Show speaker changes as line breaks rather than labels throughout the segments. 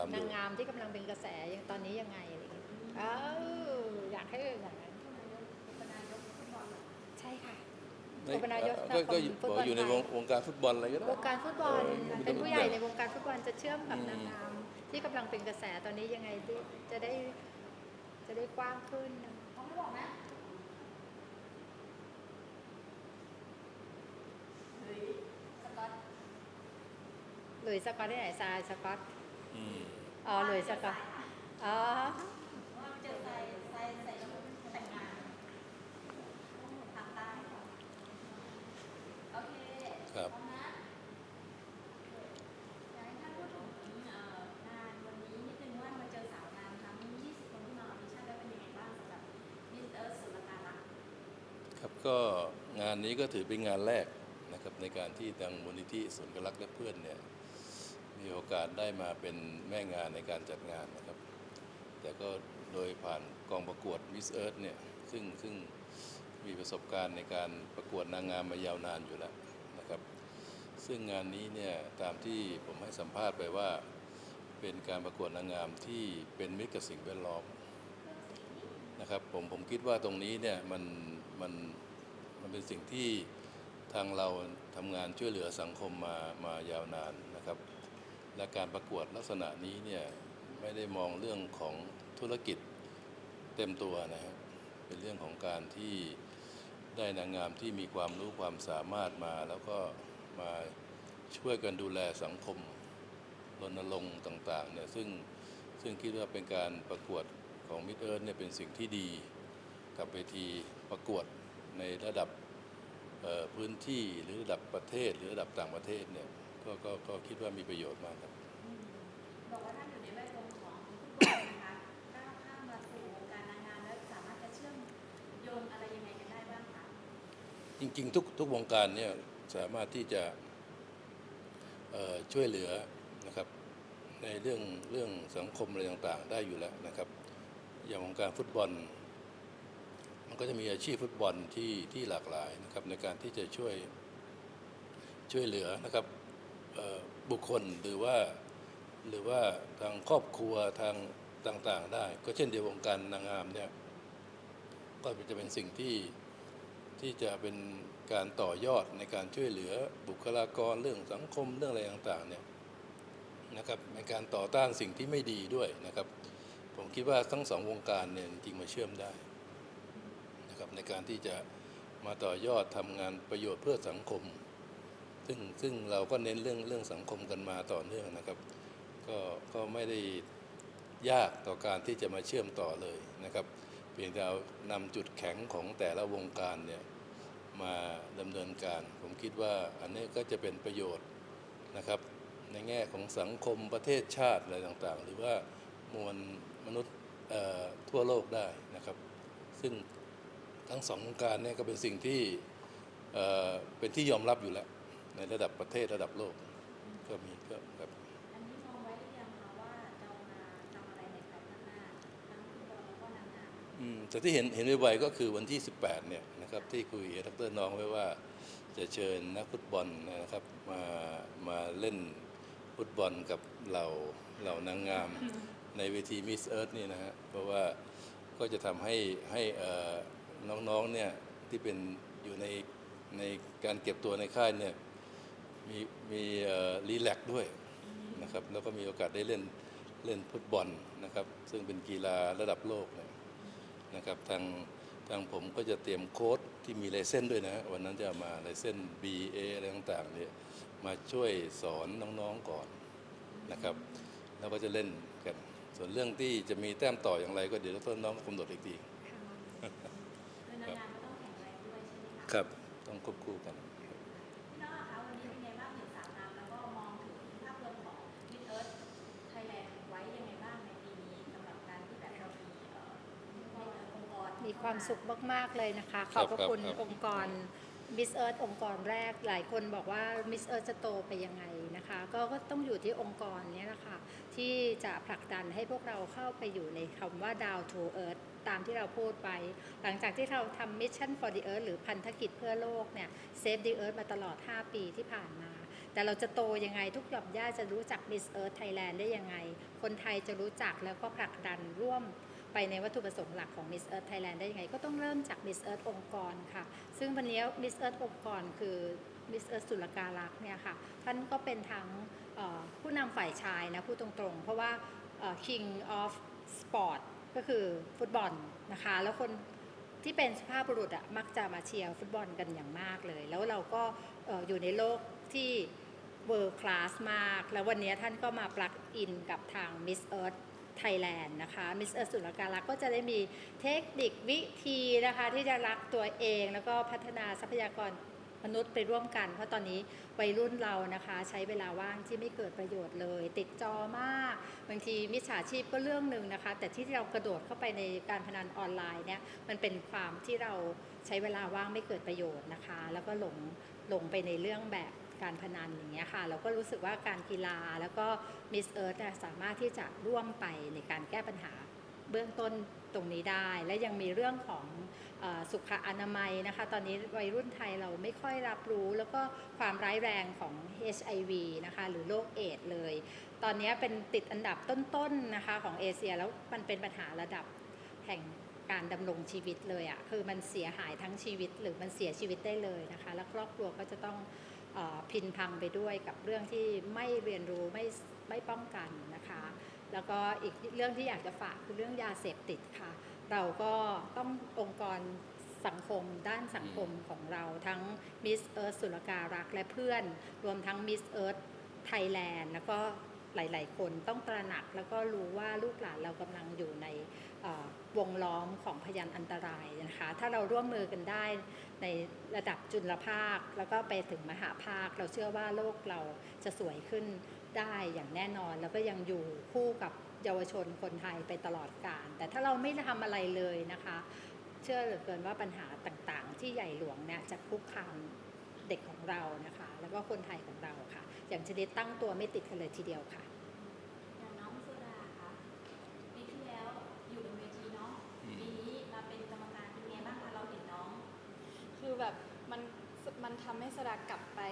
าม
นางงามที่กำลังเป็นกระแสอย่างตอนนี้ยังไงอะไรอย่างเงี้ยเอออยากให้อย่างนั้นใช่ค่ะ
ใน
อุปนายก
เอ่อก็ก็
สมาคมฟุต
บอ
ล
อยู่ในวงวงการฟุตบอลอะไรก็ได้
วงการฟุตบอล
เออ
เป็นผู้ใหญ่ในวงการฟุตบอลจะเชื่อมกับ
อืม
นางงามที่กำลังเป็นกระแสตอนนี้ยังไงที่จะได้จะได้กว้างขึ้นนะหลุยส์สกอตที่ไหนทรายสกอต
อืม
อ๋อหลุยส์สกอตอ๋อ
ว่าเจอใส่ใส่ใส่แล้วแต่งงานทางใต้โอเค
ครับ
พร้อมนะอยากให้ท่านพูดถึงเอ่องานวันนี้นิดนึงว่ามาเจอสาวงามทั้ง20คนที่มาออดิชั่นแล้วเป็นยังไงบ้างสำหรับมิสเอิร์ธสุลการรักษ์
ครับก็งานนี้ก็ถือเป็นงานแรกนะครับในการที่ทางมูลนิธิศูนย์กรักและเพื่อนเนี่ยมี โอกาสได้มาเป็นแม่งานในการจัดงานนะครับ แต่ก็โดยผ่านกองประกวดมิสเอิร์ธเนี่ยซึ่งซึ่งมีประสบการณ์ในการประกวดนางงามมายาวนานอยู่แล้วนะครับ ซึ่งงานนี้เนี่ยตามที่ผมให้สัมภาษณ์ไปว่า เป็นการประกวดนางงามที่เป็นมิตรกับสิ่งแวดล้อมนะครับผมผมคิดว่าตรงนี้เนี่ยมันมันมันเป็นสิ่งที่ทางเราทำงานช่วยเหลือสังคมมามายาวนาน และการประกวดลักษณะนี้เนี่ยไม่ได้มองเรื่องของธุรกิจเต็มตัวนะครับ เป็นเรื่องของการที่ได้นางงามที่มีความรู้ความสามารถมา แล้วก็มาช่วยกันดูแลสังคมรณรงค์ต่างๆเนี่ยซึ่งซึ่งคิดว่าเป็นการประกวดของมิดเอิร์เนี่ยเป็นสิ่งที่ดีกับเวทีประกวดในระดับพื้นที่หรือระดับประเทศหรือระดับต่างประเทศเนี่ย ก็ก็ก็คิดว่ามีประโยชน์มากครับ
บอกว่าท่านอยู่ในแวดวงของฟุตบอลนะคะก้าวข้ามมาสู่วงการนางงามแล้วสามารถจะเชื่อมโยงอะไรยังไงกันได้บ้างคะ
จริงๆ ทุกทุกวงการเนี่ยสามารถที่จะเอ่อช่วยเหลือนะครับในเรื่องเรื่องสังคมอะไรต่างๆ ได้อยู่แล้วนะครับ อย่างวงการฟุตบอล มันก็จะมีอาชีพฟุตบอลที่ที่หลากหลายนะครับในการที่จะช่วยช่วยเหลือนะครับเอ่อ บุคคลหรือว่าหรือว่าทางครอบครัวทางต่างๆได้ ก็เช่นเดียววงการนางงามเนี่ยก็จะเป็นสิ่งที่ที่จะเป็นการต่อยอดในการช่วยเหลือบุคลากรเรื่องสังคมเรื่องอะไรต่างๆเนี่ยนะครับในการต่อต้านสิ่งที่ไม่ดีด้วยนะครับ ผมคิดว่าทั้งสองวงการเนี่ยจริงมาเชื่อมได้นะครับในการที่จะมาต่อยอดทำงานประโยชน์เพื่อสังคม ซึ่งซึ่งเราก็เน้นเรื่องเรื่องสังคมกันมาต่อเนื่องนะครับ ก็ก็ไม่ได้ยากต่อการที่จะมาเชื่อมต่อเลยนะครับ เพียงแต่เอานำจุดแข็งของแต่ละวงการเนี่ยมาดำเนินการ ผมคิดว่าอันนี้ก็จะเป็นประโยชน์นะครับ ในแง่ของสังคมประเทศชาติอะไรต่างๆ หรือว่ามวลมนุษย์ทั่วโลกได้นะครับ ซึ่งทั้งสองวงการเนี่ยก็เป็นสิ่งที่เป็นที่ยอมรับอยู่แล้ว ในระดับประเทศระดับโลก ก็มีก็ครับ
อันนี้มองไว้หรือยังคะว่าจะมาทำอะไรในภายภาคหน้าทั้งฟุตบอลแล้วก็นางงาม
อืมแต่ที่เห็นเห็นไวๆก็คือวันที่ 18 เนี่ยนะครับที่คุยกับดรน้องไว้ว่า จะเชิญนักฟุตบอลนะครับมามาเล่นฟุตบอลกับเราเหล่านางงามในเวทีมิสเอิร์ธนี่นะฮะเพราะว่าก็จะทำให้ให้เอ่อน้องๆเนี่ยที่เป็นอยู่ในในการเก็บตัวในค่ายเนี่ย มีมีรีแลกซ์ด้วยนะครับแล้วก็มีโอกาสได้เล่นเล่นฟุตบอลนะครับ ซึ่งเป็นกีฬาระดับโลกเนี่ยนะครับทางทางผมก็จะเตรียมโค้ดที่มีลายเส้นด้วยนะฮะวันนั้นจะเอามาลายเส้น B A อะไรต่างๆเนี่ยมาช่วยสอนน้องๆก่อนนะครับ แล้วก็จะเล่นกัน ส่วนเรื่องที่จะมีแต้มต่ออย่างไร ก็เดี๋ยวต้นน้องกำหนดอีกที
คือนางงามก็ต้องแข็งแรงด้วยใช่ไหมคะ
ครับต้องควบคู่กัน
ค์กรมีค
วามสุขมาก ๆ เลยนะคะข
ครั
อ
บบ
พระ
ครับ
คุณ
ครับ
องค์กร Miss Earth องค์กรแรกหลายคนบอกว่า Miss Earth จะโตไปยังไงนะคะก็ก็ต้องอยู่ที่องค์กรเนี้นะคะที่จะผลักดันให้พวกเราเข้าไปอยู่ในคำว่า Down to Earth ตามที่เราพูดไป หลังจากที่เราทำ Mission for the Earth หรือพันธกิจเพื่อโลกเนี่ย Save the Earth มาตลอด 5 ปีที่ผ่านมา แต่เราจะโตยังไงทุกหย่อมย่าจะรู้จัก Miss Earth Thailand ได้ยังไง คนไทยจะรู้จักแล้วก็ผลักดันร่วม ไปในวัตถุประสงค์หลักของ Miss Earth Thailand ได้ยังไง ก็ต้องเริ่มจาก Miss Earth องค์กรค่ะ ซึ่งวันนี้ Miss Earth องค์กรคือ Miss Earth สุลกาลักษ์เนี่ยค่ะ ท่านก็เป็นทั้งผู้นำฝ่ายชายนะพูดตรงๆ เพราะว่าเอ่อ King of Sport ก็คือฟุตบอลนะคะ แล้วคนที่เป็นสุภาพบุรุษอะมักจะมาเชียร์ฟุตบอลกันอย่างมากเลย แล้วเราก็อยู่ในโลกที่ World Class มาก แล้ววันนี้ท่านก็มาปลักอินกับทาง Miss Earth Thailand นะคะ Miss Earth สุลกาลักษ์ก็จะได้มีเทคนิควิธีนะคะที่จะรักตัวเองแล้วก็พัฒนาทรัพยากรมนุษย์ไปร่วมกัน เพราะตอนนี้วัยรุ่นเรานะคะ ใช้เวลาว่างที่ไม่เกิดประโยชน์เลย ติดจอมาก บางทีมิจฉาชีพก็เรื่องหนึ่งนะคะ แต่ที่เรากระโดดเข้าไปในการพนันออนไลน์เนี่ยมันเป็นความที่เราใช้เวลาว่างไม่เกิดประโยชน์นะคะ แล้วก็หลงหลงไปในเรื่องแบบ การพนันอย่างเงี้ยค่ะ เราก็รู้สึกว่าการกีฬาแล้วก็มิสเอิร์ธสามารถที่จะร่วมไปในการแก้ปัญหาเบื้องต้นตรงนี้ได้ และยังมีเรื่องของอสุขอนามัยนะคะ ตอนนี้วัยรุ่นไทยเราไม่ค่อยรับรู้ แล้วก็ความร้ายแรงของ HIV นะคะ หรือโรคเอดเลย ตอนนี้เป็นติดอันดับต้นๆนะคะของเอเชียแล้วมันเป็นปัญหาระดับแห่งการดำรงชีวิตเลยอะ่ะคือมันเสียหายทั้งชีวิตหรือมันเสียชีวิตได้เลยนะคะ แล้วครอบครัวก็จะต้อง พินพังไปด้วยกับเรื่องที่ไม่เรียนรู้ไม่ไม่ป้องกันนะคะ แล้วก็อีกเรื่องที่อยากจะฝากคือเรื่องยาเสพติดค่ะ เราก็ต้ององค์กรสังคมด้านสังคมของเราทั้งมิสเอิร์ธสุลการักและเพื่อน รวมทั้งมิสเอิร์ธไทยแลนด์แล้วก็ หลาย ๆ คนต้องตระหนักแล้วก็รู้ว่าลูกหลานเรากำลังอยู่ในวงล้อมของพยานอันตรายนะคะ ถ้าเราร่วมมือกันได้ในระดับจุลภาค แล้วก็ไปถึงมหาภาค เราเชื่อว่าโลกเราจะสวยขึ้นได้อย่างแน่นอน แล้วก็ยังอยู่คู่กับเยาวชนคนไทยไปตลอดกาลแต่ถ้าเราไม่ทำอะไรเลยนะคะ เชื่อเหลือเกินว่าปัญหาต่าง ๆ ที่ใหญ่หลวงเนี่ยจะคุกคามเด็กของเรานะคะ แล้วก็คนไทยของเราค่ะ อย่างชนิดตั้งตัวไม่ติดกันเลยทีเดียวค่ะ
อย่างน้องโซดาคะปีที่แล้วอยู่บนเวทีเนาะ
อืม
ปีนี้มาเป็นกรรมการเป็นไงบ้างคะเราเห็นน้อง
คือแบบมันมันทำให้สดากลับไป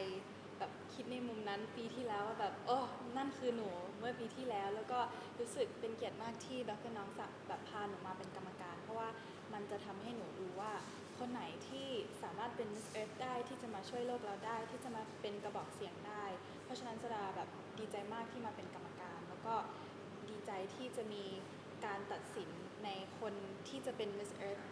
แบบคิดในมุมนั้นปีที่แล้วว่าแบบโอ้นั่นคือหนูเมื่อปีที่แล้ว แล้วก็รู้สึกเป็นเกียรติมากที่ดรน้องสักแบบพาหนูมาเป็นกรรมการ เพราะว่ามันจะทำให้หนูรู้ว่า คนไหนที่สามารถเป็น Miss Earth ได้ที่จะมาช่วยโลกเราได้ที่จะมาเป็นกระบอกเสียงได้ เพราะฉะนั้นสดาแบบดีใจมากที่มาเป็นกรรมการ แล้วก็ดีใจที่จะมีการตัดสินในคนที่จะเป็น Miss Earth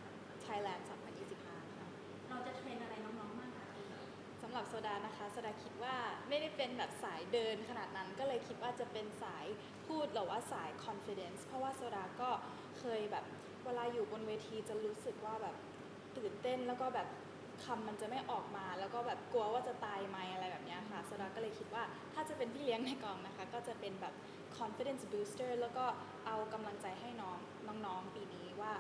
Thailand 2025 ค่ะ
เราจะเทรนอะไรน้องๆบ้างคะปีนี้
สำหรับโซดานะคะโซดาคิดว่าไม่ได้เป็นแบบสายเดินขนาดนั้น ก็เลยคิดว่าจะเป็นสายพูดหรือว่าสาย confidence เพราะว่าโซดาก็เคยแบบเวลาอยู่บนเวทีจะรู้สึกว่าแบบตื่นเต้นแล้วก็แบบ คำมันจะไม่ออกมา แล้วก็แบบกลัวว่าจะตายไหมอะไรแบบนี้ค่ะสดาก็เลยคิดว่าถ้าจะเป็นพี่เลี้ยงในกองนะคะ ก็จะเป็นแบบ confidence booster แล้วก็เอากำลังใจให้น้องน้องๆปีนี้ว่า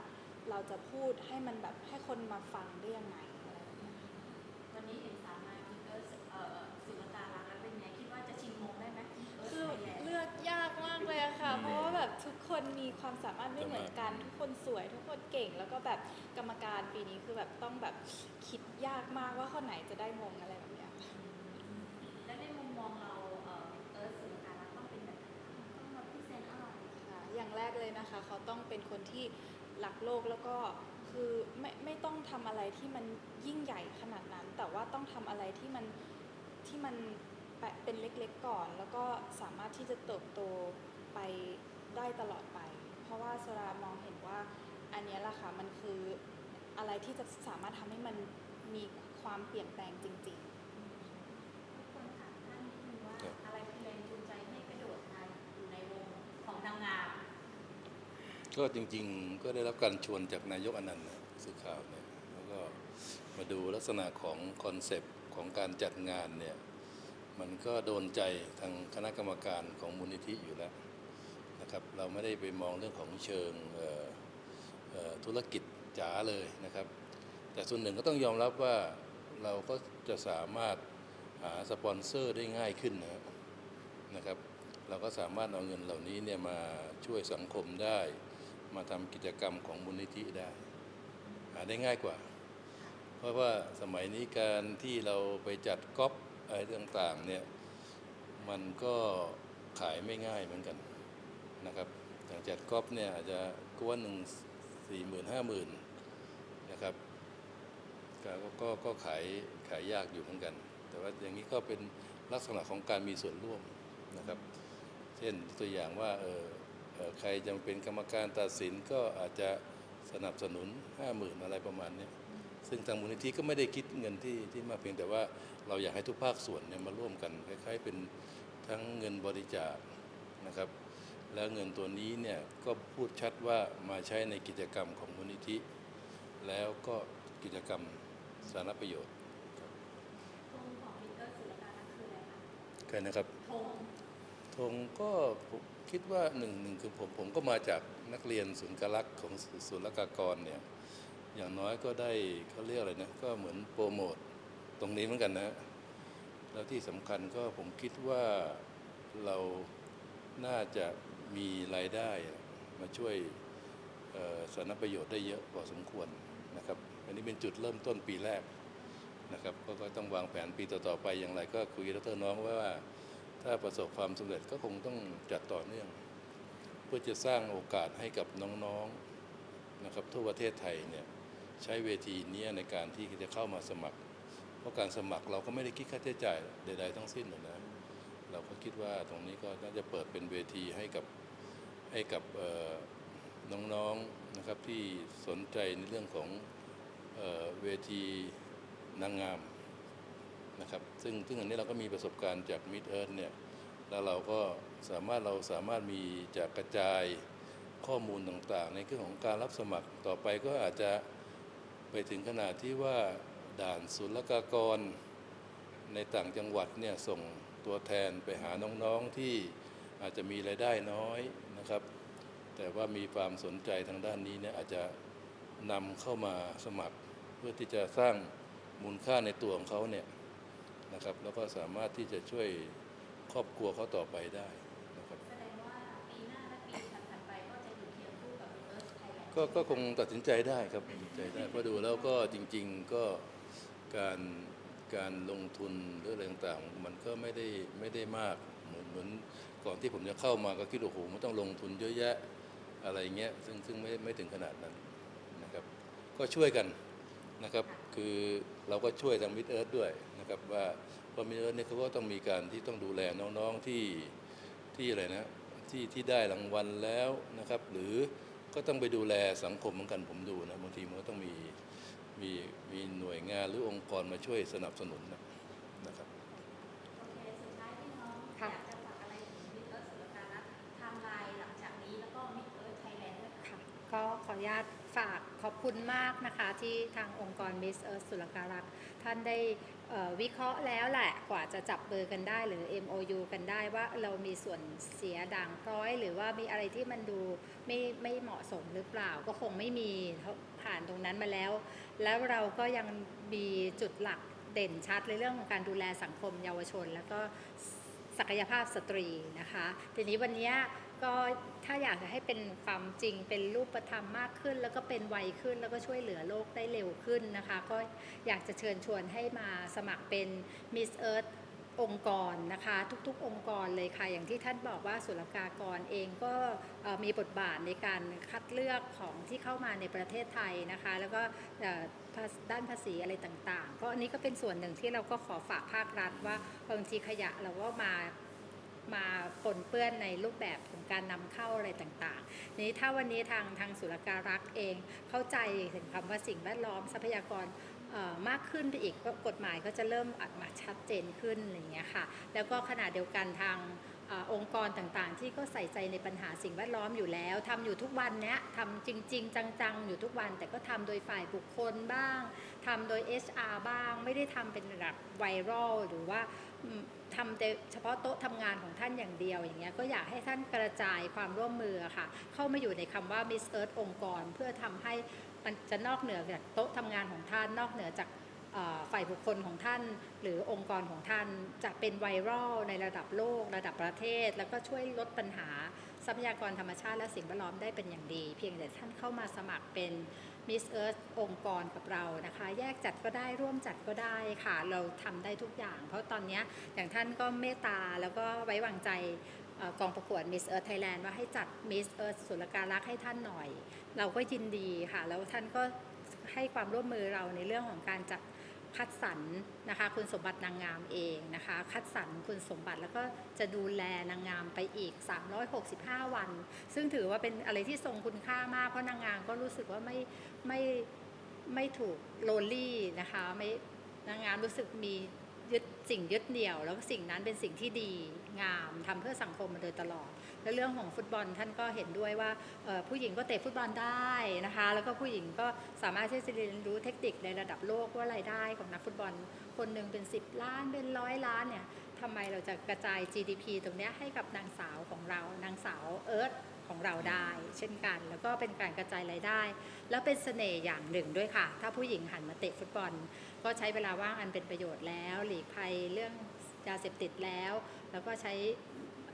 เราจะพูดให้มันแบบให้คนมาฟังได้ยังไงอะไรแบบนี้ยค่ะ
วันนี้เห็น แบ
บทุกคนมีความสามารถไม่เหมือนกัน ทุกคนสวย ทุกคนเก่ง แล้วก็แบบกรรมการปีนี้คือแบบต้องแบบคิดยากมากว่าคนไหนจะได้มงอะไรแบบเนี้ยค่ะ
และในมุมมองเราเอ่อเอิร์ธสุลตารักษ์ต้องเป็นแบบไหนต้องมาพิเศษอะไร
ค่ะอย่างแรกเลยนะคะ เขาต้องเป็นคนที่รักโลกแล้วก็คือไม่ไม่ต้องทำอะไรที่มันยิ่งใหญ่ขนาดนั้น แต่ว่าต้องทำอะไรที่มันที่มันแปะเป็นเล็กๆก่อน แล้วก็สามารถที่จะเติบโตไป ได้ตลอดไป เพราะว่าสรามองเห็นว่าอันนี้แหละค่ะมันคืออะไรที่จะสามารถทำให้มันมีความเปลี่ยนแปลงจริงๆ
ทุกคนถามท่านนิดนึงว่าอะไรคือแรงจูงใจให้กระโดดมาอยู่ในวงของนางงาม
ก็จริงๆ ก็ได้รับการชวนจากนายกอนันต์นะสื่อข่าวเนี่ยแล้วก็มาดูลักษณะของคอนเซปต์ของการจัดงานเนี่ย มันก็โดนใจทางคณะกรรมการของมูลนิธิอยู่แล้ว นะครับเราไม่ได้ไปมองเรื่องของเชิงธุรกิจจ๋าเลยนะครับ แต่ส่วนหนึ่งก็ต้องยอมรับว่าเราก็จะสามารถหาสปอนเซอร์ได้ง่ายขึ้นนะครับนะครับ เราก็สามารถเอาเงินเหล่านี้เนี่ยมาช่วยสังคมได้ มาทำกิจกรรมของมูลนิธิได้ หาได้ง่ายกว่า เพราะว่าสมัยนี้การที่เราไปจัดก๊อปอะไรต่างๆเนี่ยมันก็ขายไม่ง่ายเหมือนกัน นะครับอย่างจัดก๊อฟเนี่ยอาจจะกวนหนึ่งสี่หมื่นห้าหมื่นนะครับก็ก็ก็ขายขายยากอยู่เหมือนกัน แต่ว่าอย่างนี้ก็เป็นลักษณะของการมีส่วนร่วมนะครับ เช่นตัวอย่างว่าเออใครจะเป็นกรรมการตัดสินก็อาจจะสนับสนุน 5 0,000 อะไรประมาณนี้ซึ่งทางมูลนิธิก็ไม่ได้คิดเงินที่ที่มากเพียงแต่ว่าเราอยากให้ทุกภาคส่วนเนี่ยมาร่วมกันคล้ายๆเป็นทั้งเงินบริจาคนะครับ แล้วเงินตัวนี้เนี่ยก็พูดชัดว่ามาใช้ในกิจกรรมของมูลนิธิ แล้วก็กิจกรรมสาธารณประโยชน์
ธงของมิสเตอร์สุรการนักคืออะไรคะ
ใช่นะครับ
ธง
ธงก็ผมคิดว่าหนึ่งหนึ่งคือผมผมก็มาจากนักเรียนศูนย์กลักษณ์ของศูนย์ละกากรเนี่ยอย่างน้อยก็ได้เขาเรียกอะไรนะก็เหมือนโปรโมทตรงนี้เหมือนกันนะ แล้วที่สำคัญก็ผมคิดว่าเราน่าจะ มีรายได้มาช่วยสาธารณประโยชน์ได้เยอะพอสมควรนะครับ อันนี้เป็นจุดเริ่มต้นปีแรกนะครับก็ต้องวางแผนปีต่อๆไปอย่างไร ก็คุยกับดรน้องไว้ว่าถ้าประสบความสำเร็จก็คงต้องจัดต่อเนื่อง เพื่อจะสร้างโอกาสให้กับน้องๆนะครับทั่วประเทศไทยเนี่ยใช้เวทีนี้ในการที่จะเข้ามาสมัคร เพราะการสมัครเราก็ไม่ได้คิดค่าใช้จ่ายใด ๆ ทั้งสิ้นหรอกนะเราก็คิดว่าตรงนี้ก็น่าจะเปิดเป็นเวทีให้กับ ให้กับน้องๆนะครับที่สนใจในเรื่องของเอเวทีนางงามนะครับซึ่งซึ่งอันนี้เราก็มีประสบการณ์จากมิดเอิร์ธเนี่ยแล้วเราก็สามารถเราสามารถมีจะกระจายข้อมูลต่างๆ ในเรื่องของการรับสมัครต่อไปก็อาจจะไปถึงขนาดที่ว่าด่านศุลกากรในต่างจังหวัดเนี่ยส่งตัวแทนไปหาน้องๆที่อาจจะมีรายได้น้อย แต่ว่ามีความสนใจทางด้านนี้เนี่ยอาจจะนำเข้ามาสมัคร เพื่อที่จะสร้างมูลค่าในตัวของเขาเนี่ยนะครับแล้วก็สามารถที่จะช่วยครอบครัวเขาต่อไปได้นะครับ
แสดงว่าปีหน้าและปีถัดๆไปก็จะอยู่เคียงคู่กับมิสเตอร์ไทยแลนด์
ก็ก็คงตัดสินใจได้ครับตัดสินใจได้เพราะดูแล้วก็จริง ๆก็การการลงทุนหรืออะไรต่างๆ มันก็ไม่ได้ไม่ได้มากเหมือนเหมือนก่อนที่ผมจะเข้ามาก็คิดว่าโอ้โหมันต้องลงทุนเยอะแยะ อะไรเงี้ยซึ่งซึ่งไม่ไม่ถึงขนาดนั้นนะครับก็ช่วยกันนะครับคือเราก็ช่วยทางมิดเอิร์ธด้วยนะครับว่าพรามิดเอิร์ธเนี่ยเขาก็ต้องมีการที่ต้องดูแลน้องๆที่ที่อะไรนะที่ที่ได้รางวัลแล้วนะครับ หรือก็ต้องไปดูแลสังคมเหมือนกันผมดูนะบางทีมันก็ต้องมีมีมีหน่วยงานหรือองค์กรมาช่วยสนับสนุนนะ
ก็
ขออนุญาตฝากขอบคุณมากนะคะที่ทางองค์กร Miss Earth สุลการักษ์ท่านได้วิเคราะห์แล้วแหละกว่าจะจับเบอร์กันได้หรือ MOU กันได้ว่าเรามีส่วนเสียด่างพร้อย หรือว่ามีอะไรที่มันดูไม่ไม่เหมาะสมหรือเปล่าก็คงไม่มีผ่านตรงนั้นมาแล้ว แล้วเราก็ยังมีจุดหลักเด่นชัดในเรื่องของการดูแลสังคมเยาวชน แล้วก็ศักยภาพสตรีนะคะ ทีนี้วันนี้ ก็ถ้าอยากจะให้เป็นความจริงเป็นรูปธรรมมากขึ้น แล้วก็เป็นไวขึ้นแล้วก็ช่วยเหลือโลกได้เร็วขึ้นนะคะ ก็อยากจะเชิญชวนให้มาสมัครเป็น Miss Earth องค์กรนะคะ ทุกๆ องค์กรเลยค่ะ อย่างที่ท่านบอกว่าศุลกากรเองก็มีบทบาทในการคัดเลือกของที่เข้ามาในประเทศไทยนะคะ แล้วก็ด้านภาษีอะไรต่างๆ ก็อันนี้ก็เป็นส่วนหนึ่งที่เราก็ขอฝากภาครัฐว่าบางทีขยะเราก็มา มาปนเปื้อนในรูปแบบของการนำเข้าอะไรต่างๆ นี้ถ้าวันนี้ทางทางศุลการักษ์เองเข้าใจถึงคำว่าสิ่งแวดล้อมทรัพยากรมากขึ้นไปอีกก็กฎหมายก็จะเริ่มออกมาชัดเจนขึ้นอะไรอย่างเงี้ยค่ะ แล้วก็ขณะเดียวกันทางองค์กรต่างๆ ที่ก็ใส่ใจในปัญหาสิ่งแวดล้อมอยู่แล้วทำอยู่ทุกวันเนี้ยทำจริง ๆ จัง ๆ อยู่ทุกวัน แต่ก็ทำโดยฝ่ายบุคคลบ้างทำโดย HR บ้าง ไม่ได้ทำเป็นระดับไวรัลหรือว่า ทำแต่เฉพาะโต๊ะทำงานของท่านอย่างเดียวอย่างเงี้ยก็อยากให้ท่านกระจายความร่วมมือค่ะ เข้ามาอยู่ในคำว่า Miss Earth องค์กร เพื่อทำให้มันจะนอกเหนือจากโต๊ะทำงานของท่านนอกเหนือจากฝ่ายบุคคลของท่าน หรือองค์กรของท่านจะเป็นไวรัลในระดับโลก ระดับประเทศ แล้วก็ช่วยลดปัญหาทรัพยากรธรรมชาติและสิ่งแวดล้อมได้เป็นอย่างดี เพียงแต่ท่านเข้ามาสมัครเป็น มิสเอิร์ธองค์กรกับเรานะคะ แยกจัดก็ได้ร่วมจัดก็ได้ค่ะ เราทำได้ทุกอย่าง เพราะตอนนี้อย่างท่านก็เมตตาแล้วก็ไว้วางใจอกองประกวด Miss Earth Thailand ว่าให้จัด Miss Earth สุลการักษ์ให้ท่านหน่อย เราก็ยินดีค่ะ แล้วท่านก็ให้ความร่วมมือเราในเรื่องของการจัด คัดสรรนะคะคุณสมบัตินางงามเองนะคะคัดสรรคุณสมบัติแล้วก็จะดูแลนางงามไปอีก 365 วัน ซึ่งถือว่าเป็นอะไรที่ทรงคุณค่ามากเพราะนางงามก็รู้สึกว่าไม่ไม่ไม่ถูกโลลี่นะคะไม่นางงามรู้สึกมียึดสิ่งยึดเหนี่ยว แล้วสิ่งนั้นเป็นสิ่งที่ดีงามทำเพื่อสังคมมาโดยตลอด และเรื่องของฟุตบอลท่านก็เห็นด้วยว่าผู้หญิงก็เตะฟุตบอลได้นะคะ แล้วก็ผู้หญิงก็สามารถที่จะเรียนรู้เทคนิคในระดับโลกว่ารายได้ของนักฟุตบอล คนหนึ่งเป็น 10 ล้านเป็นร้อยล้านเนี่ยทำไมเราจะกระจาย GDP ตรงนี้ให้กับนางสาวของเรานางสาวเอิร์ธของเราได้เช่นกัน แล้วก็เป็นการกระจายรายได้ แล้วเป็นเสน่ห์อย่างหนึ่งด้วยค่ะ ถ้าผู้หญิงหันมาเตะฟุตบอล ก็ใช้เวลาว่างอันเป็นประโยชน์แล้ว หลีกภัยเรื่องยาเสพติดแล้ว แล้วก็ใช้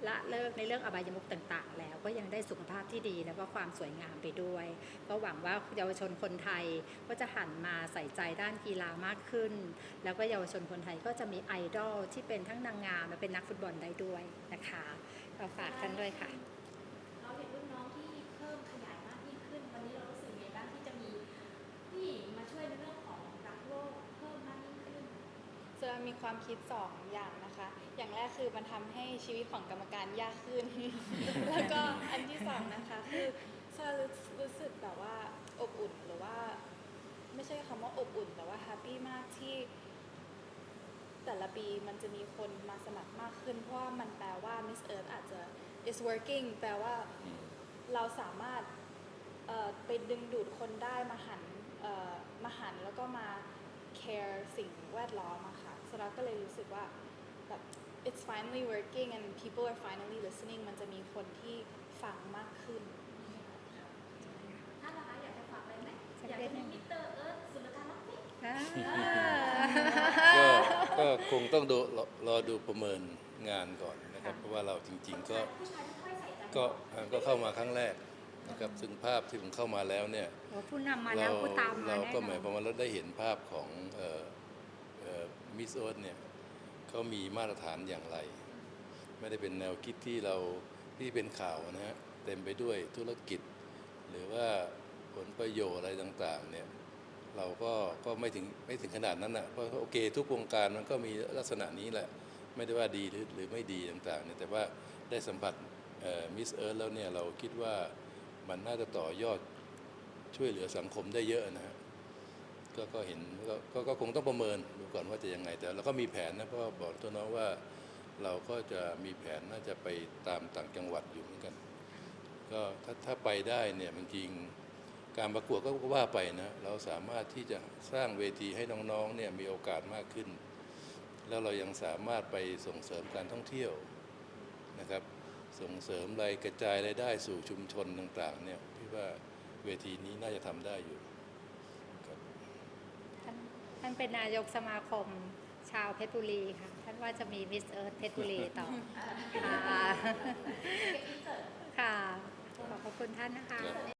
ละเลิกในเรื่องอบายมุขต่าง ๆ แล้วก็ยังได้สุขภาพที่ดีแล้วก็ความสวยงามไปด้วย ก็หวังว่าเยาวชนคนไทยก็จะหันมาใส่ใจด้านกีฬามากขึ้น แล้วก็เยาวชนคนไทยก็จะมีไอดอลที่เป็นทั้งนางงามและเป็นนักฟุตบอลได้ด้วยนะคะก็ฝากกันด้วยค่ะ
เราเห็นรุ่นน้องที่เพิ่มขยายมากยิ่งขึ้น วันนี้เรารู้สึกยังไงบ้างที่จะมีผู้หญิงมาช่วยในเรื่องของรักโลก
จะมีความคิดสองอย่างนะคะ อย่างแรกคือมันทำให้ชีวิตของกรรมการยากขึ้น แล้วก็อันที่สองนะคะ คือจะรู้สึกแบบว่าอบอุ่นหรือว่า ไม่ใช่คำว่าอบอุ่น แต่ว่าแฮปปี้มากที่แต่ละปีมันจะมีคนมาสมัครมากขึ้น เพราะว่ามันแปลว่า Miss Earth อาจจะ is working แปลว่าเราสามารถไปดึงดูดคนได้มาหันมาหันแล้วก็มา care สิ่งแวดล้อมอะค่ะสราก็เลยรู้สึกว่าแบบ it's finally working and people are finally listening มันจะมีคนที่ฟังมากขึ้น
ท่านนะคะอยากจะฝากอะไรไหม
สัก
อยาก
นิ
จะ
ดนึ
มี
ง
มิเตอร์เอิร์ธสุลต่านรักไหม
ก็ก็คงต้องดูรอรอดูประเมินงานก่อนนะครับ เพราะว่าเราจริง ๆ ก็
ผู้ชายไม่ค่อยใส่ใจ
ก็ก็เข้ามาครั้งแรก นะครับซึ่งภาพที่ผมเข้ามาแล้วเนี่ย
โอ้ผู้นำมา
เรา
แล้วผู้ตามมา
เรา
แน่
ก็
น
ห
อ
มาย
น
ความว่าเราได้เห็นภาพของมิสโอสเนี่ยเขามีมาตรฐานอย่างไร ไม่ได้เป็นแนวคิดที่เราที่เป็นข่าวนะฮะเต็มไปด้วยธุรกิจ หรือว่าผลประโยชน์อะไรต่างๆเนี่ยเราก็ก็ไม่ถึงไม่ถึงขนาดนั้นนะเพราะโอเค ทุกวงการมันก็มีลักษณะนี้แหละ ไม่ได้ว่าดีหรือหรือไม่ดีต่างๆเนี่ยแต่ว่าได้สัมผัสมิสเอิร์ธแล้วเนี่ยเราคิดว่า มันน่าจะต่อยอดช่วยเหลือสังคมได้เยอะนะฮะก็ก็เห็นก็ก็คงต้องประเมินดูก่อนว่าจะยังไงแต่เราก็มีแผนนะเพราะว่าบอกตัวน้องว่าเราก็จะมีแผนน่าจะไปตามต่างจังหวัดอยู่เหมือนกัน ก็ถ้าถ้าไปได้เนี่ยจริงการประกวดก็ว่าไปนะเราสามารถที่จะสร้างเวทีให้น้องๆเนี่ยมีโอกาสมากขึ้น แล้วเรายังสามารถไปส่งเสริมการท่องเที่ยวนะครับ ส่งเสริมรายกระจายรายได้สู่ชุมชนต่างๆเนี่ยพี่ว่าเวทีนี้น่าจะทำได้อยู่ครับ
ท่านท่านเป็นนายกสมาคมชาวเพชรบุรีค่ะ ท่านว่าจะมีมิสเอิร์ธเพชรบุรีต่อ ค่ะ
เก็บอินเสิร์ต
ค่ะ ขอบพระคุณท่านนะคะ
ครับ